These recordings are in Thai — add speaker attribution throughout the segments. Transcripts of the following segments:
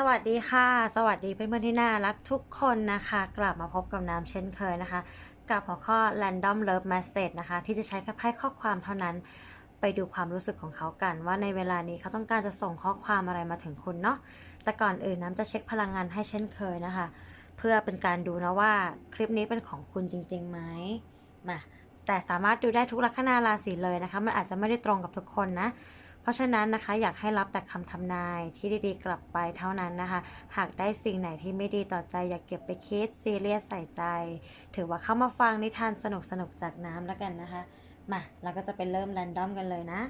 Speaker 1: สวัสดีค่ะ สวัสดีเพื่อนๆที่น่ารักทุกคนนะคะ กลับมาพบกับน้ำเช่นเคยนะคะ กับหัวข้อ random love message นะคะ ที่จะใช้แค่ไพ่ข้อความเท่านั้น ไปดูความรู้สึกของเขากัน ว่าในเวลานี้เขาต้องการจะส่งข้อความอะไรมาถึงคุณเนาะแต่ก่อนอื่นน้ำจะเช็คพลังงานให้เช่นเคยนะคะ เพื่อเป็นการดูนะว่าคลิปนี้เป็นของคุณจริงๆไหมมาแต่สามารถดูได้ทุกลัคนาราศีเลยนะคะ มันอาจจะไม่ได้ตรงกับทุกคนนะ เพราะฉะนั้นนะคะอยากให้รับแต่คำทำนายที่ดีๆ กลับไปเท่านั้นนะคะ หากได้สิ่งไหนที่ไม่ดีต่อใจ อย่าเก็บไปคิดซีเรียสใส่ใจ ถือว่าเข้ามาฟังนิทานสนุกๆจากน้ำแล้วกันนะคะ มาเราก็จะไปเริ่มแรนดอมกันเลยนะ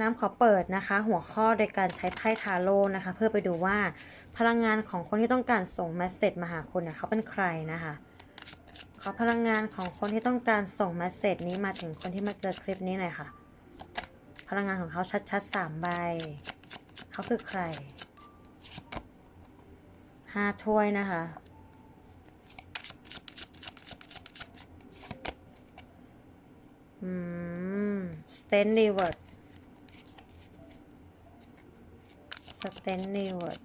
Speaker 1: น้ำขอเปิดนะคะหัวข้อโดยการใช้ไพ่ทาโร่นะคะ เพื่อไปดูว่าพลังงานของคนที่ต้องการส่งเมสเซจมาหาคุณเนี่ยเขาเป็นใครนะคะขอพลังงานของคนที่ต้องการส่งเมสเซจนี้มาถึงคนที่มาเจอคลิปนี้หน่อยค่ะ พลังงานของเขาชัดๆสามใบ เขาคือใครห้าถ้วยนะคะ อืม สเตนลีเวิร์ดสเตนลีเวิร์ด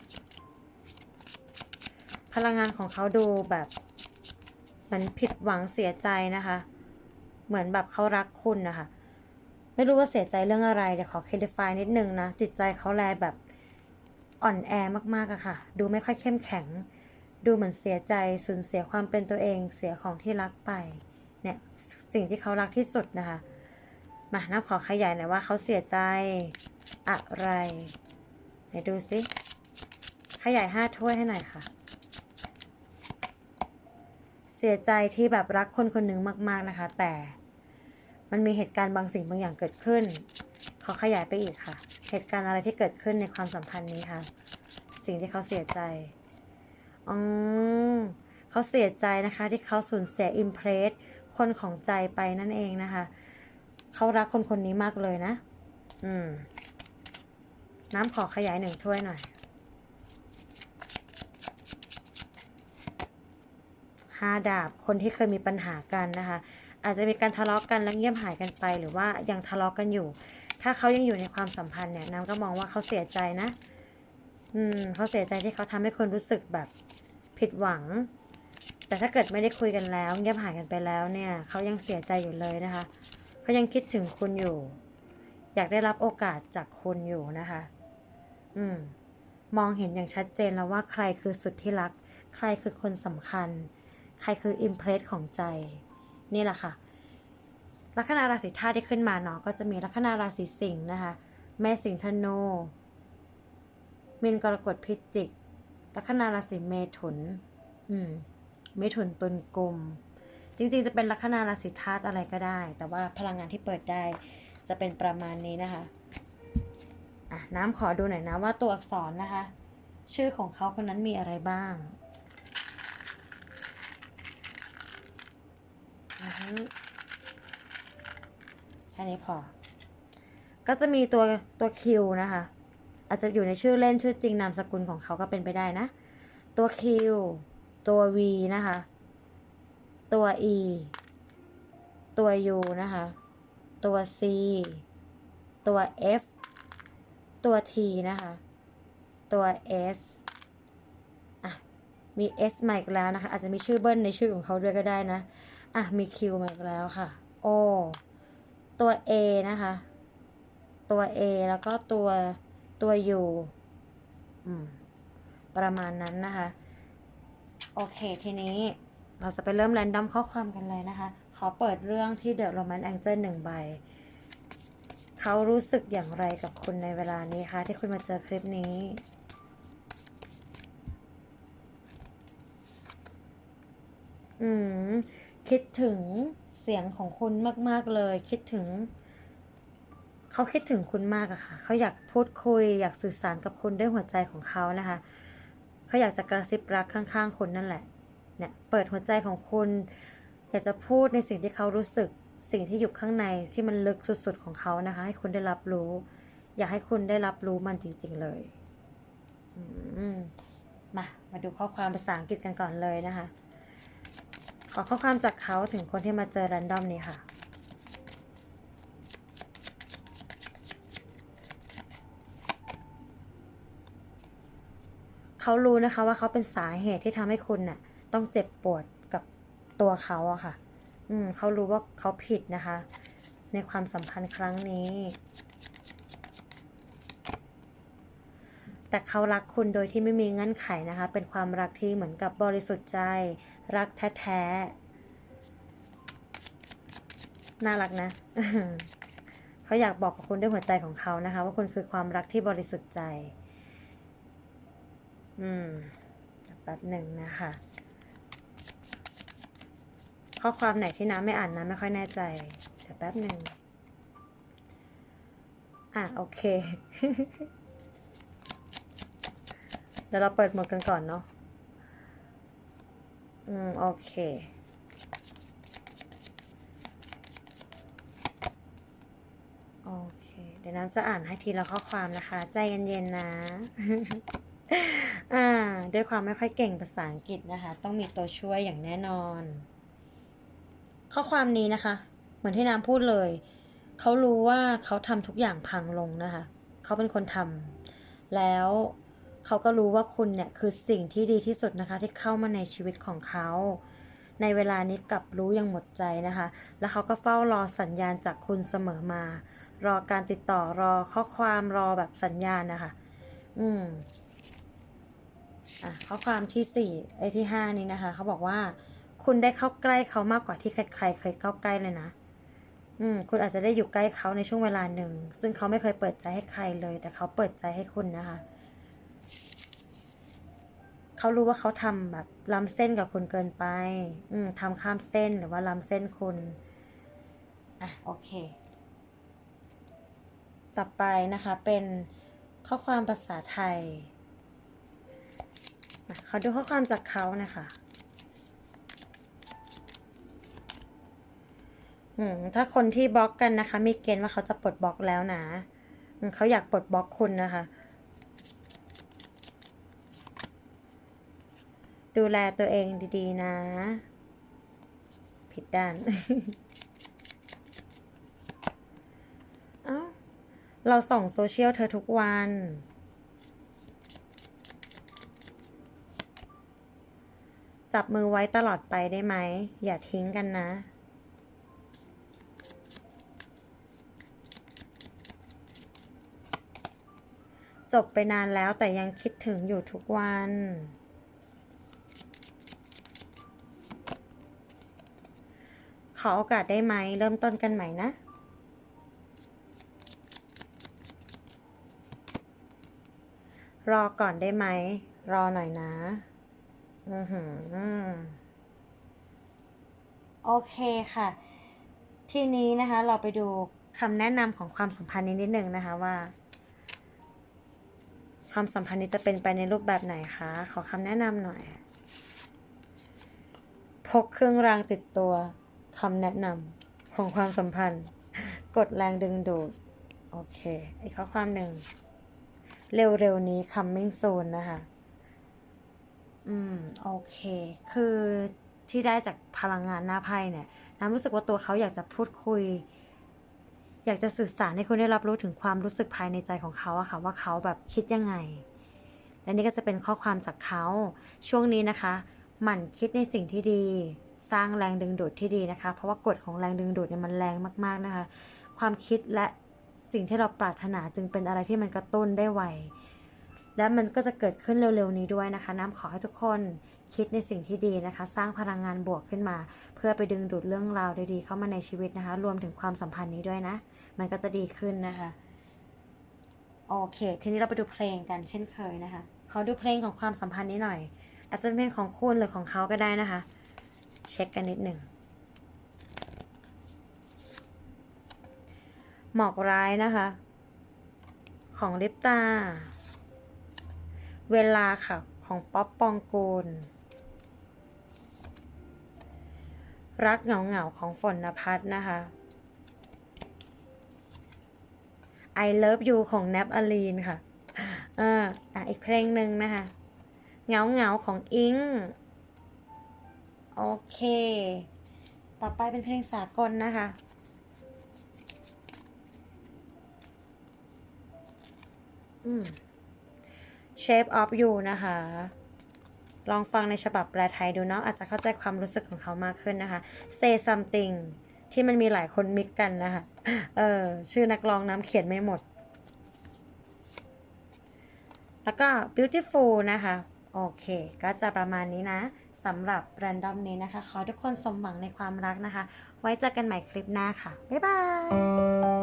Speaker 1: พลังงานของเขาดูแบบเหมือนผิดหวังเสียใจนะคะ เหมือนแบบเขารักคุณนะคะ ไม่รู้ว่าเสียใจเรื่องอะไรเดี๋ยวขอคิด i นิดนึงนะ จิตใจเขาแลแบบอ่อนแอมากๆอะค่ะ ดูไม่ค่อยเข้มแข็ง ดูเหมือนเสียใจสูญเสียความเป็นตัวเองเสียของที่รักไปเนี่ยสิ่งที่เขารักที่สุดนะคะ มาน้าขอขยายหน่อยว่าเขาเสียใจอะไรไหนดูสิขยายห้าถ้วยให้หน่อยค่ะ เสียใจที่แบบรักคนคนหนึ่งมาก ๆนะคะ แต่ มันมีเหตุการณ์บางสิ่งบางอย่างเกิดขึ้นขอขยายไปอีกค่ะ เหตุการณ์อะไรที่เกิดขึ้นในความสัมพันธ์นี้ค่ะ สิ่งที่เขาเสียใจอ๋อเขาเสียใจนะคะ ที่เขาสูญเสียอิมเพรสคนของใจไปนั่นเองนะคะ เขารักคนคนนี้มากเลยนะ อืม น้ำขอขยายหนึ่งถ้วยหน่อยห้าดาบคนที่เคยมีปัญหากันนะคะ อาจจะมีการทะเลาะกันแล้วเงียบหายกันไป หรือว่ายังทะเลาะกันอยู่ ถ้าเขายังอยู่ในความสัมพันธ์เนี่ยน้ำก็มองว่าเขาเสียใจนะ อืมเขาเสียใจที่เขาทำให้คนรู้สึกแบบผิดหวัง แต่ถ้าเกิดไม่ได้คุยกันแล้ว เงียบหายกันไปแล้วเนี่ยเขายังเสียใจอยู่เลยนะคะเขายังคิดถึงคุณอยู่ อยากได้รับโอกาสจากคุณอยู่นะคะ อืมมองเห็นอย่างชัดเจนแล้วว่าใครคือสุดที่รัก ใครคือคนสำคัญ ใครคืออิมเพรสของใจ นี่แหละค่ะ ลัคนาราศีธาตุที่ขึ้นมาเนาะก็จะมีลัคนาราศีสิงห์นะคะ แม่สิงห์ธนูมินกรกฎพิจิก ลัคนาราศีเมถุน อืม เมถุนตุลกุม จริงๆ จะเป็นลัคนาราศีธาตุอะไรก็ได้ แต่ว่าพลังงานที่เปิดได้จะเป็นประมาณนี้นะคะ อะ น้ำขอดูหน่อยนะว่าตัวอักษรนะคะ ชื่อของเขาคนนั้นมีอะไรบ้างอือฮึ แค่นี้พอ ก็จะมีตัวตัวคิวนะคะ อาจจะอยู่ในชื่อเล่นชื่อจริงนามสกุลของเขาก็เป็นไปได้นะ ตัวคิวตัว V นะคะ ตัว E ตัว U นะคะ ตัว C ตัว F ตัว T นะคะ ตัว S อะ มี S มาอีกแล้วนะคะ อาจจะมีชื่อเบิ้ลในชื่อของเขาด้วยก็ได้นะ อะ มี Q มาอีกแล้วค่ะ O ตัว A นะคะ ตัว A แล้วก็ตัวตัว U อืม ประมาณนั้นนะคะ โอเค ทีนี้เราจะไปเริ่มแรนดอมข้อความกันเลยนะคะ ขอเปิดเรื่องที่ The Roman Angel หนึ่งใบ เขารู้สึกอย่างไรกับคุณในเวลานี้คะ ที่คุณมาเจอคลิปนี้ อืม คิดถึงเสียงของคุณมาก ๆ เลย คิดถึง เขาคิดถึงคุณมากอะค่ะ เขาอยากพูดคุย อยากสื่อสารกับคุณด้วยหัวใจของเขานะคะ เขาอยากจะกระซิบรักข้างๆคุณนั่นแหละ เนี่ย เปิดหัวใจของคุณ อยากจะพูดในสิ่งที่เขารู้สึก สิ่งที่อยู่ข้างในที่มันลึกสุดๆของเขานะคะ ให้คุณได้รับรู้ อยากให้คุณได้รับรู้มันจริง ๆ เลย อืมมา มาดูข้อความภาษาอังกฤษกันก่อนเลยนะคะ ขอข้อความจากเขาถึงคนที่มาเจอแรนดอมนี้ค่ะ เขารู้นะคะว่าเขาเป็นสาเหตุที่ทำให้คุณน่ะ ต้องเจ็บปวดกับตัวเขาอะค่ะ อืมเขารู้ว่าเขาผิดนะคะ ในความสัมพันธ์ครั้งนี้ แต่เขารักคุณโดยที่ไม่มีเงื่อนไขนะคะ เป็นความรักที่เหมือนกับบริสุทธิ์ใจ รักแท้ๆ น่ารักนะ เขาอยากบอกกับคุณด้วยหัวใจของเขานะคะ ว่าคุณคือความรักที่บริสุทธิ์ใจ อืมแป๊บหนึ่งนะคะ ข้อความไหนที่น้ำไม่อ่านน้ำไม่ค่อยแน่ใจ เดี๋ยวแป๊บหนึ่งอะโอเค เดี๋ยวเราเปิดหมดกันก่อนเนาะ อืม โอเค โอเค เดี๋ยวน้ำจะอ่านให้ทีละข้อความนะคะ ใจเย็นๆนะ อ่า ด้วยความไม่ค่อยเก่งภาษาอังกฤษนะคะ ต้องมีตัวช่วยอย่างแน่นอน ข้อความนี้นะคะ เหมือนที่น้ำพูดเลย เขารู้ว่าเขาทำทุกอย่างพังลงนะคะ เขาเป็นคนทำแล้ว เขาก็รู้ว่าคุณเนี่ยคือสิ่งที่ดีที่สุดนะคะ ที่เข้ามาในชีวิตของเขา ในเวลานี้กลับรู้อย่างหมดใจนะคะ แล้วเขาก็เฝ้ารอสัญญาณจากคุณเสมอมา รอการติดต่อรอข้อความรอแบบสัญญาณนะคะ อืมอะข้อความที่สี่ไอ้ที่ห้านี้นะคะ เขาบอกว่า คุณได้เข้าใกล้เขามากกว่าที่ใครๆเคยเข้าใกล้เลยนะอืมคุณอาจจะได้อยู่ใกล้เขาในช่วงเวลาหนึ่ง ซึ่งเขาไม่เคยเปิดใจให้ใครเลย แต่เขาเปิดใจให้คุณนะคะ เขารู้ว่าเขาทำแบบล้ำเส้นกับคุณเกินไป อืมทำข้ามเส้นหรือว่าล้ำเส้นคุณอะโอเค ต่อไปนะคะเป็นข้อความภาษาไทยอะขอดูข้อความจากเขานะคะอืมถ้าคนที่บล็อกกันนะคะ มีเกณฑ์ว่าเขาจะปลดบล็อกแล้วนะเขาอยากปลดบล็อกคุณนะคะ ดูแลตัวเองดีๆนะ ผิดด้าน เอ้า เราส่องโซเชียลเธอทุกวัน จับมือไว้ตลอดไปได้ไหม อย่าทิ้งกันนะจบไปนานแล้วแต่ยังคิดถึงอยู่ทุกวัน ขอโอกาสได้ไหม เริ่มต้นกันใหม่นะรอก่อนได้ไหม รอหน่อยนะ อือหือ โอเคค่ะ ทีนี้นะคะ เราไปดูคำแนะนำของความสัมพันธ์นี้นิดนึงนะคะว่า ความสัมพันธ์นี้จะเป็นไปในรูปแบบไหนคะ ขอคำแนะนำหน่อย พกเครื่องรางติดตัว คำแนะนำของความสัมพันธ์ กดแรงดึงดูด โอเค อีกข้อความหนึ่ง เร็วๆนี้ coming soon นะคะ อืม โอเค คือที่ได้จากพลังงานหน้าไพ่เนี่ยน้ำรู้สึกว่าตัวเขาอยากจะพูดคุย อยากจะสื่อสารให้คุณได้รับรู้ถึงความรู้สึกภายในใจของเขาอะค่ะ ว่าเขาแบบคิดยังไง และนี่ก็จะเป็นข้อความจากเขา ช่วงนี้นะคะ หมั่นคิดในสิ่งที่ดี สร้างแรงดึงดูดที่ดีนะคะ เพราะว่ากฎของแรงดึงดูดเนี่ยมันแรงมากๆนะคะ ความคิดและสิ่งที่เราปรารถนาจึงเป็นอะไรที่มันกระตุ้นได้ไวและมันก็จะเกิดขึ้นเร็วๆนี้ด้วยนะคะ น้ำขอให้ทุกคนคิดในสิ่งที่ดีนะคะ สร้างพลังงานบวกขึ้นมา เพื่อไปดึงดูดเรื่องราวดีๆเข้ามาในชีวิตนะคะ รวมถึงความสัมพันธ์นี้ด้วยนะ มันก็จะดีขึ้นนะคะ โอเค ทีนี้เราไปดูเพลงกันเช่นเคยนะคะ ขอดูเพลงของความสัมพันธ์นี้หน่อย อาจจะเป็นเพลงของคุณหรือของเขาก็ได้นะคะ เช็คกันนิดหนึ่งหมอกร้ายนะคะ ของลิปตา เวลาค่ะ ของป๊อปปองกูล รักเหงาเหงาๆของฝนนภัสนะคะ I love you ของแนบอลีนค่ะ อ่าอ,อีกเพลงหนึ่งนะคะ เหงาเหงาๆของอิง โอเค ต่อไปเป็นเพลงสากลนะคะ อืม shape of you นะคะ ลองฟังในฉบับแปลไทยดูเนาะอาจจะเข้าใจความรู้สึกของเขามากขึ้นนะคะ say something ที่มันมีหลายคนมิกกันนะคะ เออ ชื่อนักร้องน้ำเขียนไม่หมด แล้วก็ beautiful นะคะ โอเค ก็จะประมาณนี้นะ สำหรับแรนดอมนี้นะคะ ขอทุกคนสมหวังในความรักนะคะ ไว้เจอกันใหม่คลิปหน้าค่ะ บ๊ายบาย